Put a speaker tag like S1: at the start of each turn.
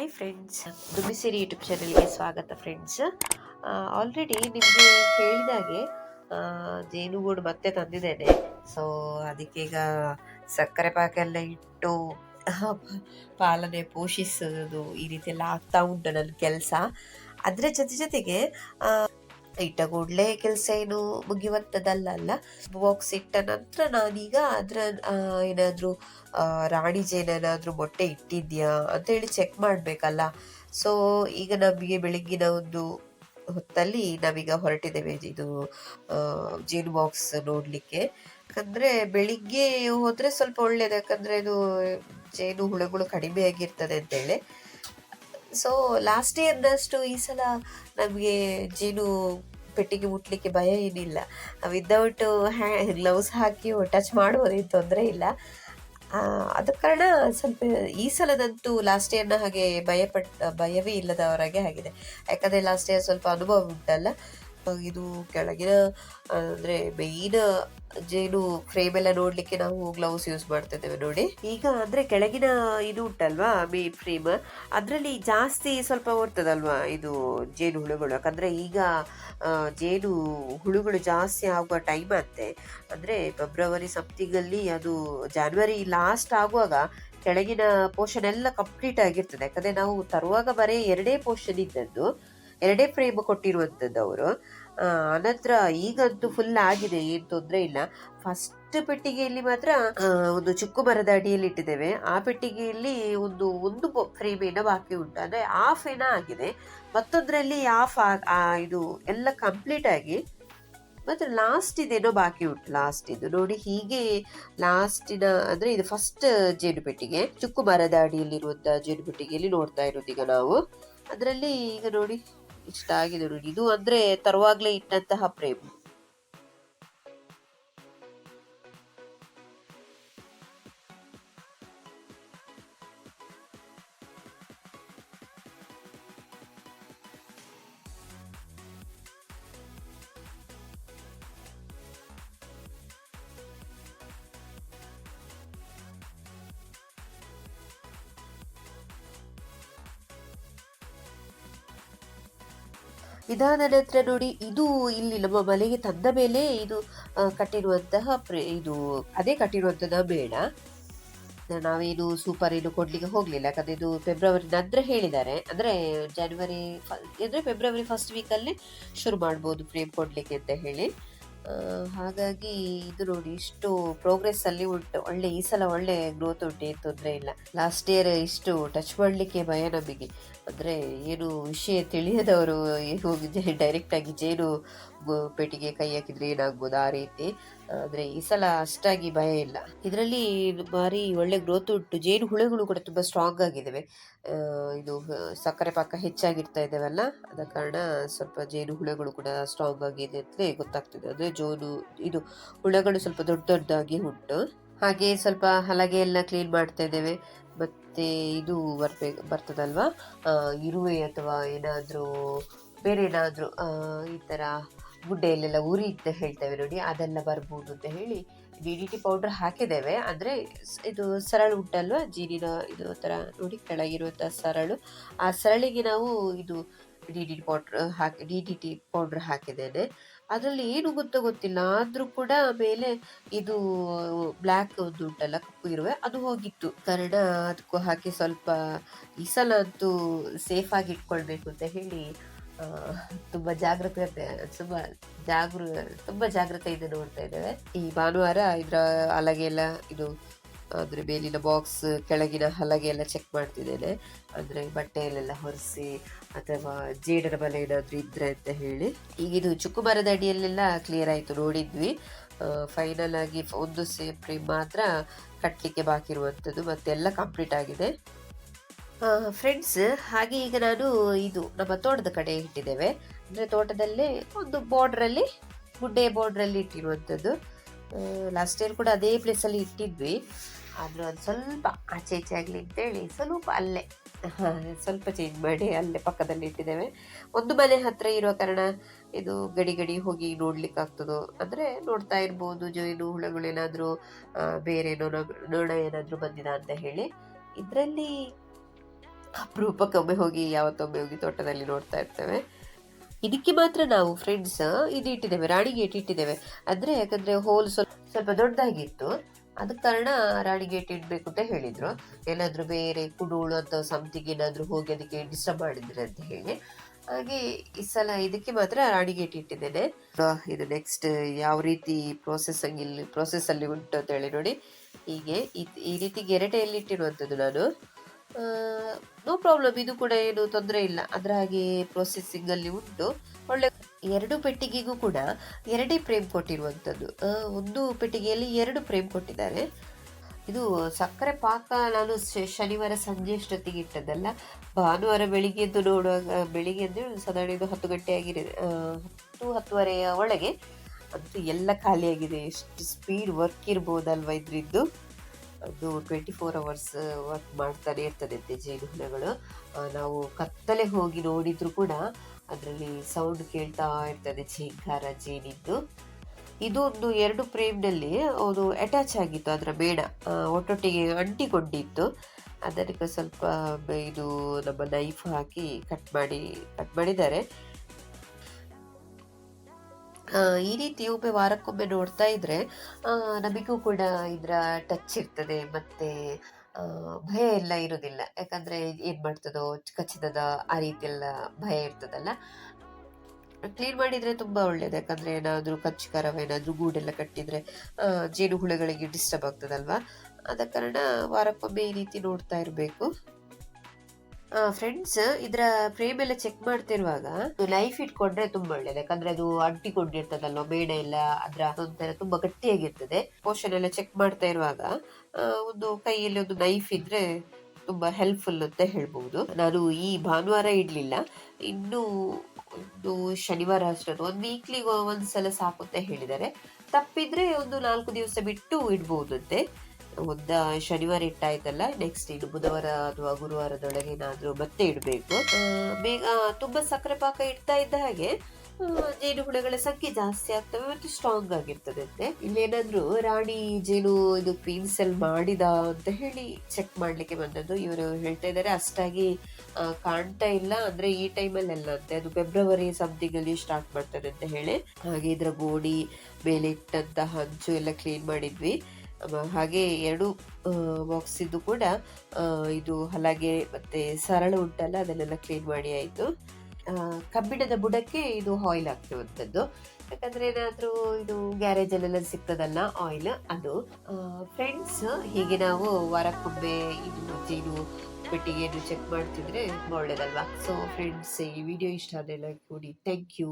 S1: Hi friends ದುಮಿಸಿರಿ YouTube ಚಾನಲ್ಗೆ ಸ್ವಾಗತ friends already ನಿಮಗೆ ಹೇಳಿದಾಗೆ ಜೇನುಗೂಡು ಮತ್ತೆ ತಂದಿದ್ದೇನೆ. ಸೊ ಅದಕ್ಕೀಗ ಸಕ್ಕರೆ ಪಾಕ ಎಲ್ಲ ಇಟ್ಟು ಪಾಲನೆ ಪೋಷಿಸೋದು ಈ ರೀತಿ ಎಲ್ಲ ಆಗ್ತಾ ಉಂಟು ನನ್ನ ಕೆಲಸ. ಅದರ ಜೊತೆ ಜೊತೆಗೆ ಇಟ್ಟ ಕೂಡಲೇ ಕೆಲಸ ಏನು ಮುಗಿಯುವಂಥದ್ದಲ್ಲ ಅಲ್ಲ ಬಾಕ್ಸ್ ಇಟ್ಟ ನಂತರ ನಾನೀಗ ಅದರ ಏನಾದರೂ ರಾಣಿ ಜೇನೇನಾದರೂ ಮೊಟ್ಟೆ ಇಟ್ಟಿದ್ಯಾ ಅಂತೇಳಿ ಚೆಕ್ ಮಾಡಬೇಕಲ್ಲ. ಸೊ ಈಗ ನಮಗೆ ಬೆಳಗ್ಗಿನ ಒಂದು ಹೊತ್ತಲ್ಲಿ ನಾವೀಗ ಹೊರಟಿದ್ದೇವೆ ಇದು ಜೇನು ಬಾಕ್ಸ್ ನೋಡಲಿಕ್ಕೆ. ಯಾಕಂದರೆ ಬೆಳಿಗ್ಗೆ ಹೋದರೆ ಸ್ವಲ್ಪ ಒಳ್ಳೇದು, ಯಾಕಂದರೆ ಇದು ಜೇನು ಹುಳುಗಳು ಕಡಿಮೆ ಆಗಿರ್ತದೆ ಅಂತೇಳಿ. ಸೊ ಲಾಸ್ಟ್ ಇಯರ್ನಷ್ಟು ಈ ಸಲ ನಮಗೆ ಜೇನು ಪೆಟ್ಟಿಗೆ ಮುಟ್ಲಿಕ್ಕೆ ಭಯ ಏನಿಲ್ಲ. ವಿದೌಟ್ ಹ್ಯಾ ಗ್ಲೌಸ್ ಹಾಕಿ ಟಚ್ ಮಾಡ್ಬೋದು ಏನು ತೊಂದರೆ ಇಲ್ಲ. ಅದ ಕಾರಣ ಸ್ವಲ್ಪ ಈ ಸಲದಂತೂ ಲಾಸ್ಟ್ ಇಯರ್ನ ಹಾಗೆ ಭಯಪಟ್ಟ ಭಯವೇ ಇಲ್ಲದವರಾಗೆ ಆಗಿದೆ. ಯಾಕಂದರೆ ಲಾಸ್ಟ್ ಇಯರ್ ಸ್ವಲ್ಪ ಅನುಭವ ಉಂಟಲ್ಲ. ಇದು ಕೆಳಗಿನ ಅಂದ್ರೆ ಮೇನ್ ಜೇನು ಫ್ರೇಮ್ ಎಲ್ಲ ನೋಡ್ಲಿಕ್ಕೆ ನಾವು ಗ್ಲೌಸ್ ಯೂಸ್ ಮಾಡ್ತಿದ್ದೇವೆ ನೋಡಿ. ಈಗ ಅಂದ್ರೆ ಕೆಳಗಿನ ಇದು ಉಂಟಲ್ವಾ ಮೇನ್ ಫ್ರೇಮ್ ಅದರಲ್ಲಿ ಜಾಸ್ತಿ ಸ್ವಲ್ಪ ಓಡ್ತದಲ್ವಾ ಇದು ಜೇನು ಹುಳುಗಳು? ಯಾಕಂದ್ರೆ ಈಗ ಜೇನು ಹುಳುಗಳು ಜಾಸ್ತಿ ಆಗುವ ಟೈಮ್ ಅಂತೆ. ಅಂದ್ರೆ ಫೆಬ್ರವರಿ ಸಮಥಿಂಗಲ್ಲಿ ಅದು ಜಾನ್ವರಿ ಲಾಸ್ಟ್ ಆಗುವಾಗ ಕೆಳಗಿನ ಪೋರ್ಷನ್ ಎಲ್ಲ ಕಂಪ್ಲೀಟ್ ಆಗಿರ್ತದೆ. ಯಾಕಂದ್ರೆ ನಾವು ತರುವಾಗ ಬರೀ ಎರಡೇ ಪೋರ್ಷನ್ ಇದ್ದದ್ದು. ಎರಡೇ ಫ್ರೇಮ್ ಕೊಟ್ಟಿರುವಂಥದ್ದು ಅವರು. ಅನಂತರ ಈಗಂತೂ ಫುಲ್ ಆಗಿದೆ, ಏನು ತೊಂದರೆ ಇಲ್ಲ. ಫಸ್ಟ್ ಪೆಟ್ಟಿಗೆಯಲ್ಲಿ ಮಾತ್ರ ಒಂದು ಚುಕ್ಕು ಮರದ ಅಡಿಯಲ್ಲಿ ಇಟ್ಟಿದ್ದೇವೆ. ಆ ಪೆಟ್ಟಿಗೆಯಲ್ಲಿ ಒಂದು ಒಂದು ಫ್ರೇಮ್ ಏನೋ ಬಾಕಿ ಉಂಟು. ಅಂದರೆ ಆಫ್ ಏನೋ ಆಗಿದೆ. ಮತ್ತೊಂದರಲ್ಲಿ ಆಫ್ ಇದು ಎಲ್ಲ ಕಂಪ್ಲೀಟ್ ಆಗಿ ಮತ್ತೆ ಲಾಸ್ಟ್ ಇದೇನೋ ಬಾಕಿ ಉಂಟು ಲಾಸ್ಟ್ ಇದು. ನೋಡಿ, ಹೀಗೆ ಲಾಸ್ಟಿನ ಅಂದರೆ ಇದು ಫಸ್ಟ್ ಜೇನು ಪೆಟ್ಟಿಗೆ. ಚುಕ್ಕು ಮರದ ಅಡಿಯಲ್ಲಿರುವಂಥ ಜೇನು ಪೆಟ್ಟಿಗೆಯಲ್ಲಿ ನೋಡ್ತಾ ಇರೋದು ಈಗ ನಾವು. ಅದರಲ್ಲಿ ಈಗ ನೋಡಿ ಇಷ್ಟ ಆಗಿದೆ ನೋಡಿ ಇದು ಅಂದ್ರೆ ತರುವಾಗ್ಲೇ ಇಟ್ಟಂತಹ ಪ್ರೇಮ್. ಇದಾದ ನಂತರ ನೋಡಿ, ಇದು ಇಲ್ಲಿ ನಮ್ಮ ಮನೆಗೆ ತಂದ ಮೇಲೆ ಇದು ಕಟ್ಟಿರುವಂತಹ ಇದು, ಅದೇ ಕಟ್ಟಿರುವಂತಹ ಬೇಡ. ನಾವೇನು ಸೂಪರ್ ಏನು ಕೊಡ್ಲಿಕ್ಕೆ ಹೋಗಲಿಲ್ಲ. ಯಾಕಂದರೆ ಇದು ಫೆಬ್ರವರಿ ನಂತರ ಹೇಳಿದ್ದಾರೆ. ಅಂದರೆ ಜನವರಿ ಅಂದ್ರೆ ಫೆಬ್ರವರಿ ಫಸ್ಟ್ ವೀಕಲ್ಲಿ ಶುರು ಮಾಡ್ಬೋದು ಫ್ರೇಮ್ ಕೊಡ್ಲಿಕ್ಕೆ ಅಂತ ಹೇಳಿ. ಹಾಗಾಗಿ ಇದು ನೋಡಿ, ಇಷ್ಟು ಪ್ರೋಗ್ರೆಸ್ ಅಲ್ಲಿ ಉಂಟು. ಒಳ್ಳೆ, ಈ ಸಲ ಒಳ್ಳೆ ಗ್ರೋತ್ ಉಂಟು, ಏನು ತೊಂದರೆ ಇಲ್ಲ. ಲಾಸ್ಟ್ ಇಯರ್ ಇಷ್ಟು ಟಚ್ ಮಾಡಲಿಕ್ಕೆ ಭಯ ನಮಗೆ. ಅಂದರೆ ಏನು ವಿಷಯ ತಿಳಿಯದವರು ಹೋಗಿ ಡೈರೆಕ್ಟಾಗಿ ಜೇನು ಪೆಟ್ಟಿಗೆ ಕೈ ಹಾಕಿದ್ರೆ ಏನಾಗ್ಬೋದು? ಆ ರೀತಿ. ಆದ್ರೆ ಈ ಸಲ ಅಷ್ಟಾಗಿ ಭಯ ಇಲ್ಲ. ಇದರಲ್ಲಿ ಭಾರಿ ಒಳ್ಳೆ ಗ್ರೋತ್ ಉಂಟು. ಜೇನು ಹುಳುಗಳು ಕೂಡ ತುಂಬಾ ಸ್ಟ್ರಾಂಗ್ ಆಗಿದ್ದಾವೆ ಇದು ಸಕ್ಕರೆ ಪಾಕ ಹೆಚ್ಚಾಗಿರ್ತಾ ಇದ್ದಾವಲ್ಲ ಆದ ಕಾರಣ ಸ್ವಲ್ಪ ಜೇನು ಹುಳುಗಳು ಕೂಡ ಸ್ಟ್ರಾಂಗ್ ಆಗಿದೆ ಅಂತಲೇ ಗೊತ್ತಾಗ್ತದೆ. ಅಂದ್ರೆ ಜೋನು, ಇದು ಹುಳುಗಳು ಸ್ವಲ್ಪ ದೊಡ್ಡ ದೊಡ್ಡದಾಗಿ ಉಂಟು. ಹಾಗೆ ಸ್ವಲ್ಪ ಹಲಗೆ ಎಲ್ಲ ಕ್ಲೀನ್ ಮಾಡ್ತಾ ಇದ್ದೇವೆ. ಮತ್ತೆ ಇದು ಬರ್ಬೇಕು ಬರ್ತದಲ್ವಾ? ಇರುವೆ ಅಥವಾ ಏನಾದರೂ, ಬೇರೆ ಏನಾದರೂ ಈ ಥರ ಗುಡ್ಡೆಯಲ್ಲೆಲ್ಲ ಉರಿ ಅಂತ ಹೇಳ್ತೇವೆ ನೋಡಿ, ಅದೆಲ್ಲ ಬರ್ಬೋದು ಅಂತ ಹೇಳಿ ಡಿ ಡಿ ಟಿ ಪೌಡ್ರ್ ಹಾಕಿದ್ದೇವೆ. ಅಂದರೆ ಇದು ಸರಳು ಉಂಟಲ್ವಾ? ಜೀನಿನ ಇದು ಥರ ನೋಡಿ ಕೆಳಗಿರುವಂಥ ಸರಳು. ಆ ಸರಳಿಗೆ ನಾವು ಇದು ಡಿ ಡಿ ಟಿ ಪೌಡ್ರ್ ಹಾಕಿ, ಡಿ ಡಿ ಟಿ ಪೌಡ್ರ್ ಹಾಕಿದ್ದೇನೆ. ಅದರಲ್ಲಿ ಏನು ಗೊತ್ತೋ ಗೊತ್ತಿಲ್ಲ. ಆದರೂ ಕೂಡ ಮೇಲೆ ಇದು ಬ್ಲ್ಯಾಕ್ ಒಂದು ಉಂಟಲ್ಲ, ಕಪ್ಪು ಇರುವೆ, ಅದು ಹೋಗಿತ್ತು. ಕಾರಣ ಅದಕ್ಕೂ ಹಾಕಿ ಸ್ವಲ್ಪ ಈ ಸಲ ಅಂತೂ ಸೇಫಾಗಿ ಇಟ್ಕೊಳ್ಬೇಕು ಅಂತ ಹೇಳಿ ತುಂಬಾ ಜಾಗ್ರತೆ ತುಂಬಾ ಜಾಗೃ ತುಂಬಾ ಜಾಗ್ರತೆಯಿಂದ ನೋಡ್ತಾ ಇದ್ದೇವೆ. ಈ ಭಾನುವಾರ ಇದ್ರ ಹಲಗೆ ಎಲ್ಲ ಇದು, ಅಂದ್ರೆ ಮೇಲಿನ ಬಾಕ್ಸ್ ಕೆಳಗಿನ ಹಲಗೆ ಎಲ್ಲ ಚೆಕ್ ಮಾಡ್ತಿದ್ದೇನೆ. ಅಂದ್ರೆ ಬಟ್ಟೆಯಲ್ಲೆಲ್ಲ ಹೊರಿಸಿ, ಅಥವಾ ಜೇಡರ ಬಲೆ ಏನಾದ್ರು ಇದ್ರೆ ಅಂತ ಹೇಳಿ. ಈಗ ಇದು ಚುಕ್ಕು ಮರದ ಅಡಿಯಲ್ಲೆಲ್ಲ ಕ್ಲಿಯರ್ ಆಯ್ತು ನೋಡಿದ್ವಿ. ಫೈನಲ್ ಆಗಿ ಒಂದು ಫ್ರೇಮ್ ಮಾತ್ರ ಕಟ್ಟಲಿಕ್ಕೆ ಬಾಕಿ ಇರುವಂಥದ್ದು ಮತ್ತೆಲ್ಲ ಕಂಪ್ಲೀಟ್ ಆಗಿದೆ. ಫ್ರೆಂಡ್ಸ್ ಹಾಗೆ ಈಗ ನಾನು ಇದು ನಮ್ಮ ತೋಟದ ಕಡೆ ಇಟ್ಟಿದ್ದೇವೆ. ಅಂದರೆ ತೋಟದಲ್ಲೇ ಒಂದು ಬಾರ್ಡ್ರಲ್ಲಿ ಗುಡ್ಡೆ ಬಾರ್ಡ್ರಲ್ಲಿ ಇಟ್ಟಿರುವಂಥದ್ದು. ಲಾಸ್ಟ್ ಇಯರ್ ಕೂಡ ಅದೇ ಪ್ಲೇಸಲ್ಲಿ ಇಟ್ಟಿದ್ವಿ. ಆದರೂ ಅದು ಸ್ವಲ್ಪ ಆಚೆ ಈಚೆ ಆಗಲಿ ಅಂತೇಳಿ ಸ್ವಲ್ಪ ಅಲ್ಲೇ, ಸ್ವಲ್ಪ ಚೇಂಜ್ ಮಾಡಿ ಅಲ್ಲೇ ಪಕ್ಕದಲ್ಲಿ ಇಟ್ಟಿದ್ದೇವೆ. ಒಂದು ಮನೆ ಹತ್ತಿರ ಇರೋ ಕಾರಣ ಇದು ಗಡಿ ಗಡಿ ಹೋಗಿ ನೋಡ್ಲಿಕ್ಕೆ ಆಗ್ತದೋ ಅಂದರೆ ನೋಡ್ತಾ ಇರ್ಬೋದು, ಜೇನು ಹುಳುಗಳೇನಾದರೂ ಬೇರೆ ನೊಣ ಏನಾದರೂ ಬಂದಿದ ಅಂತ ಹೇಳಿ. ಇದರಲ್ಲಿ ಅಪರೂಪಕ್ಕೊಮ್ಮೆ ಹೋಗಿ ಯಾವತ್ತೊಮ್ಮೆ ಹೋಗಿ ತೋಟದಲ್ಲಿ ನೋಡ್ತಾ ಇರ್ತೇವೆ. ಇದಕ್ಕೆ ಮಾತ್ರ ನಾವು ಫ್ರೆಂಡ್ಸ್ ಇದು ಇಟ್ಟಿದ್ದೇವೆ, ರಾಣಿ ಗೇಟ್ ಇಟ್ಟಿದ್ದೇವೆ. ಆದರೆ ಯಾಕಂದ್ರೆ ಹೋಲ್ ಸ್ವಲ್ಪ ಸ್ವಲ್ಪ ದೊಡ್ಡದಾಗಿತ್ತು. ಅದ ಕಾರಣ ರಾಣಿ ಗೇಟ್ ಇಡ್ಬೇಕು ಅಂತ ಹೇಳಿದ್ರು. ಏನಾದ್ರೂ ಬೇರೆ ಕುಡೂಳು ಅಂತ ಸಮಥಿಂಗ್ ಏನಾದ್ರೂ ಹೋಗಿ ಅದಕ್ಕೆ ಡಿಸ್ಟರ್ಬ್ ಮಾಡಿದ್ರೆ ಅಂತ ಹೇಳಿ. ಹಾಗೆ ಈ ಸಲ ಇದಕ್ಕೆ ಮಾತ್ರ ರಾಣಿ ಗೇಟ್ ಇಟ್ಟಿದ್ದೇನೆ. ಇದು ನೆಕ್ಸ್ಟ್ ಯಾವ ರೀತಿ ಪ್ರೋಸೆಸ್ ಇಲ್ಲಿ ಪ್ರೋಸೆಸ್ ಅಲ್ಲಿ ಉಂಟು ಅಂತ ಹೇಳಿ ನೋಡಿ. ಹೀಗೆ ಈ ರೀತಿ ಗೆರಟೆಯಲ್ಲಿ ಇಟ್ಟಿರುವಂಥದ್ದು ನಾನು. ನೋ ಪ್ರಾಬ್ಲಮ್ ಇದು ಕೂಡ ಏನು ತೊಂದರೆ ಇಲ್ಲ. ಅದರ ಹಾಗೆ ಪ್ರೊಸೆಸಿಂಗ್ ಅಲ್ಲಿ ಉಂಟು. ಒಳ್ಳೆ ಎರಡು ಪೆಟ್ಟಿಗೆಗೂ ಕೂಡ ಎರಡೇ ಫ್ರೇಮ್ ಕೊಟ್ಟಿರುವಂಥದ್ದು. ಒಂದು ಪೆಟ್ಟಿಗೆಯಲ್ಲಿ ಎರಡು ಫ್ರೇಮ್ ಕೊಟ್ಟಿದ್ದಾರೆ. ಇದು ಸಕ್ಕರೆ ಪಾಕ ನಾನು ಶನಿವಾರ ಸಂಜೆ ಅಷ್ಟೊತ್ತಿಗೆ ಇಟ್ಟದ್ದಲ್ಲ. ಭಾನುವಾರ ಬೆಳಿಗ್ಗೆ ಎದ್ದು ನೋಡುವಾಗ, ಬೆಳಿಗ್ಗೆ ಅಂದರೆ ಸಾಧಾರಣ ಇದು ಹತ್ತು ಗಂಟೆ ಆಗಿದೆ ಹತ್ತು ಹತ್ತುವರೆಯ ಒಳಗೆ. ಅಂತೂ ಎಲ್ಲ ಖಾಲಿಯಾಗಿದೆ. ಎಷ್ಟು ಸ್ಪೀಡ್ ವರ್ಕ್ ಇರ್ಬೋದಲ್ವ ಇದ್ರಿದ್ದು ಅದು ಟ್ವೆಂಟಿ ಫೋರ್ ಅವರ್ಸ್ ವರ್ಕ್ ಮಾಡ್ತಾನೆ ಇರ್ತದಂತೆ ಜೇನುಹುಳಗಳು ನಾವು ಕತ್ತಲೆ ಹೋಗಿ ನೋಡಿದ್ರು ಕೂಡ ಅದರಲ್ಲಿ ಸೌಂಡ್ ಕೇಳ್ತಾ ಇರ್ತದೆ, ಝೇಂಕಾರ, ಜೇನಿದ್ದು. ಇದು ಒಂದು ಎರಡು ಪ್ರೇಮ್ನಲ್ಲಿ ಅದು ಅಟ್ಯಾಚ್ ಆಗಿತ್ತು, ಅದರ ಬೇಡ. ಒಟ್ಟೊಟ್ಟಿಗೆ ಅಂಟಿಕೊಂಡಿತ್ತು. ಅದಕ್ಕೆ ಸ್ವಲ್ಪ ಇದು ನಮ್ಮ ನೈಫ್ ಹಾಕಿ ಕಟ್ ಮಾಡಿ ಕಟ್ ಮಾಡಿದ್ದಾರೆ. ಈ ರೀತಿ ಒಮ್ಮೆ ವಾರಕ್ಕೊಮ್ಮೆ ನೋಡ್ತಾ ಇದ್ರೆ ನಮಗೂ ಕೂಡ ಇದರ ಟಚ್ ಇರ್ತದೆ, ಮತ್ತೆ ಭಯ ಎಲ್ಲ ಇರೋದಿಲ್ಲ. ಯಾಕಂದ್ರೆ ಏನ್ ಮಾಡ್ತದೋ, ಕಚ್ಚಿದದ ಆ ರೀತಿ ಎಲ್ಲ ಭಯ ಇರ್ತದಲ್ಲ. ಕ್ಲೀನ್ ಮಾಡಿದ್ರೆ ತುಂಬಾ ಒಳ್ಳೇದು. ಯಾಕಂದ್ರೆ ಏನಾದ್ರೂ ಕಚ್ಚು ಕರವ ಏನಾದ್ರೂ ಗೂಡೆಲ್ಲ ಕಟ್ಟಿದ್ರೆ ಜೇನುಹುಳಗಳಿಗೆ ಜೇನು ಹುಳಗಳಿಗೆ ಡಿಸ್ಟರ್ಬ್ ಆಗ್ತದಲ್ವಾ? ಆದ ಕಾರಣ ವಾರಕ್ಕೊಮ್ಮೆ ಈ ರೀತಿ ನೋಡ್ತಾ ಇರಬೇಕು. ಫ್ರೆಂಡ್ಸ್ ಇದರ ಫ್ರೇಮ್ ಎಲ್ಲ ಚೆಕ್ ಮಾಡ್ತಿರುವಾಗ ಲೈಫ್ ಇಟ್ಕೊಂಡ್ರೆ ತುಂಬಾ ಒಳ್ಳೇದು. ಯಾಕಂದ್ರೆ ಅದು ಅಂಟಿಕೊಂಡಿರ್ತದಲ್ವ, ಬೇಡ ಎಲ್ಲ ಅದ್ರ ಒಂಥರ ತುಂಬಾ ಗಟ್ಟಿಯಾಗಿರ್ತದೆ. ಪೋಷನ್ ಎಲ್ಲ ಚೆಕ್ ಮಾಡ್ತಾ ಇರುವಾಗ ಒಂದು ಕೈಯಲ್ಲಿ ಒಂದು ನೈಫ್ ಇದ್ರೆ ತುಂಬಾ ಹೆಲ್ಪ್ಫುಲ್ ಅಂತ ಹೇಳ್ಬಹುದು ನಾನು ಈ ಭಾನುವಾರ ಇಡ್ಲಿಲ್ಲ. ಇನ್ನು ಒಂದು ಶನಿವಾರ ಅಷ್ಟೊಂದು ಒಂದು ವೀಕ್ಲಿ ಒಂದ್ಸಲ ಸಾಕು ಅಂತ ಹೇಳಿದ್ದಾರೆ. ತಪ್ಪಿದ್ರೆ ಒಂದು ನಾಲ್ಕು ದಿವಸ ಬಿಟ್ಟು ಇಡ್ಬೋದಂತೆ. ಒಂದ ಶನಿವಾರ ಇಟ್ಟಾಯ್ತಲ್ಲ ನೆಕ್ಸ್ಟ್ ಇನ್ನು ಬುಧವಾರ ಅಥವಾ ಗುರುವಾರದೊಳಗೆ ಏನಾದ್ರೂ ಮತ್ತೆ ಇಡಬೇಕು. ಬೇಗ ತುಂಬಾ ಸಕ್ಕರೆ ಪಾಕ ಇಡ್ತಾ ಇದ್ದ ಹಾಗೆ ಜೇನು ಹುಳಗಳ ಸಂಖ್ಯೆ ಜಾಸ್ತಿ ಆಗ್ತವೆ ಮತ್ತು ಸ್ಟ್ರಾಂಗ್ ಆಗಿರ್ತದೆ ಅಂತೆ. ಇಲ್ಲೇನಾದ್ರೂ ರಾಣಿ ಜೇನು ಇದು ಪೀನ್ಸ್ ಸೆಲ್ ಮಾಡಿದ ಅಂತ ಹೇಳಿ ಚೆಕ್ ಮಾಡ್ಲಿಕ್ಕೆ ಬಂದದ್ದು. ಇವರು ಹೇಳ್ತಾ ಇದ್ದಾರೆ, ಅಷ್ಟಾಗಿ ಕಾಣ್ತಾ ಇಲ್ಲ. ಅಂದ್ರೆ ಈ ಟೈಮಲ್ಲಿ ಅಲ್ಲ ಅಂತೆ. ಅದು ಫೆಬ್ರವರಿ ಸಮಥಿಂಗ್ ಅಲ್ಲಿ ಸ್ಟಾರ್ಟ್ ಮಾಡ್ತಾರೆ ಅಂತ ಹೇಳಿ. ಹಾಗೆ ಇದರ ಗೋಡಿ ಮೇಲೆ ಇಟ್ಟಂತ ಹಂಚು ಎಲ್ಲ ಕ್ಲೀನ್ ಮಾಡಿದ್ವಿ. ಹಾಗೆ ಎರಡು ಬಾಕ್ಸ್ ಇದ್ದು ಕೂಡ ಇದು ಹಲಗೆ ಮತ್ತೆ ಸರಳ ಉಂಟಲ್ಲ, ಅದನ್ನೆಲ್ಲ ಕ್ಲೀನ್ ಮಾಡಿ ಆಯಿತು. ಕಬ್ಬಿಣದ ಬುಡಕ್ಕೆ ಇದು ಆಯಿಲ್ ಆಗ್ತಿರುವಂಥದ್ದು ಯಾಕಂದ್ರೆ ಏನಾದರೂ ಇದು ಗ್ಯಾರೇಜ್ ಅಲ್ಲೆಲ್ಲ ಸಿಗ್ತದಲ್ಲ ಆಯಿಲ್ ಅದು ಫ್ರೆಂಡ್ಸ್ ಹೀಗೆ ನಾವು ವಾರಕ್ಕೊಮ್ಮೆ ಇದು ಜೀನು ಪೆಟ್ಟಿಗೆಯನ್ನು ಚೆಕ್ ಮಾಡ್ತಿದ್ರೆ ಒಳ್ಳೇದಲ್ವಾ? ಸೊ ಫ್ರೆಂಡ್ಸ್ ಈ ವಿಡಿಯೋ ಇಷ್ಟ ಆದರೆ ಲೈಕ್ ಕೊಡಿ ಥ್ಯಾಂಕ್ ಯು